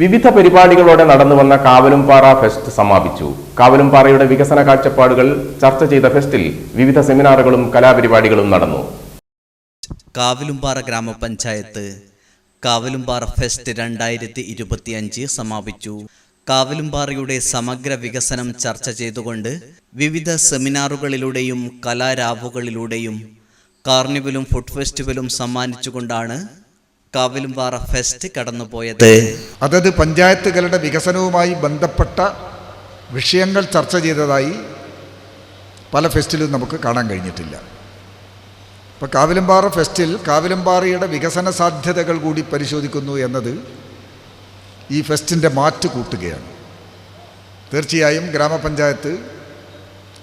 വിവിധ പരിപാടികളോടെ നടന്നു വന്ന കാവലുംപാറ ഫെസ്റ്റ് സമാപിച്ചു. കാവലുംപാറയുടെ വികസന കാഴ്ചപ്പാടുകൾ ചർച്ച ചെയ്ത ഫെസ്റ്റിൽ വിവിധ സെമിനാറുകളും കലാപരിപാടികളും നടന്നു. കാവലുംപാറ ഗ്രാമപഞ്ചായത്ത് കാവലുംപാറ ഫെസ്റ്റ് രണ്ടായിരത്തി ഇരുപത്തിയഞ്ച് സമാപിച്ചു. കാവലുംപാറയുടെ സമഗ്ര വികസനം ചർച്ച ചെയ്തുകൊണ്ട് വിവിധ സെമിനാറുകളിലൂടെയും കലാരാവുകളിലൂടെയും കാർണിവലും ഫുഡ് ഫെസ്റ്റിവലും സമ്മാനിച്ചുകൊണ്ടാണ് കാവിലുംപാറ ഫെസ്റ്റ് കടന്നുപോയത്. അതത് പഞ്ചായത്തുകളുടെ വികസനവുമായി ബന്ധപ്പെട്ട വിഷയങ്ങൾ ചർച്ച ചെയ്തതായി പല ഫെസ്റ്റിലും നമുക്ക് കാണാൻ കഴിഞ്ഞിട്ടില്ല. ഇപ്പോൾ കാവിലമ്പാറ ഫെസ്റ്റിൽ കാവിലമ്പാറയുടെ വികസന സാധ്യതകൾ കൂടി പരിശോധിക്കുന്നു എന്നത് ഈ ഫെസ്റ്റിന്റെ മാറ്റ് കൂട്ടുകയാണ്. തീർച്ചയായും ഗ്രാമപഞ്ചായത്ത്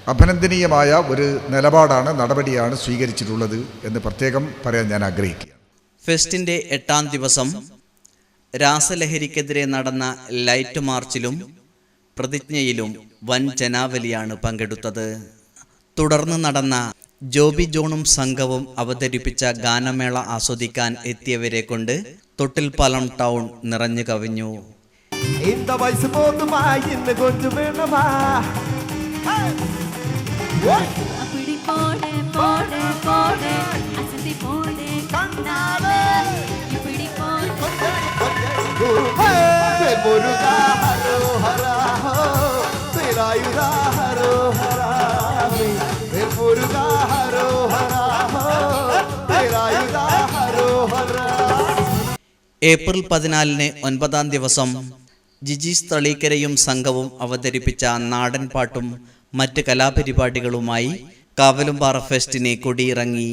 അഭിനന്ദനീയമായ ഒരു നിലപാടാണ് നടപടിയാണ് സ്വീകരിച്ചിട്ടുള്ളത് എന്ന് പ്രത്യേകം പറയാൻ ഞാൻ ആഗ്രഹിക്കുകയാണ് ഫെസ്റ്റിന്റെ എട്ടാം ദിവസം രാസലഹരിക്കെതിരെ നടന്ന ലൈറ്റ് മാർച്ചിലും പ്രതിജ്ഞയിലും വൻ ജനാവലിയാണ് പങ്കെടുത്തത്. തുടർന്ന് നടന്ന ജോബി ജോണും സംഘവും അവതരിപ്പിച്ച ഗാനമേള ആസ്വദിക്കാൻ എത്തിയവരെ കൊണ്ട് തൊട്ടിൽപ്പാലം ടൗൺ നിറഞ്ഞു കവിഞ്ഞു. പിടിപ്പാട് പൊരുക ഹരോ ഹോ തിരായുര ഹരോ ഹരാ പൊരുക ഹരോ ഹോ തിരായുര ഹരോ ഹരാ ഏപ്രിൽ പതിനാലിന് ഒൻപതാം ദിവസം ജിജീസ് തളീക്കരയും സംഘവും അവതരിപ്പിച്ച നാടൻ പാട്ടും മറ്റ് കലാപരിപാടികളുമായി കാവലുംപാറ ഫെസ്റ്റിനെ കൊടിയിറങ്ങി.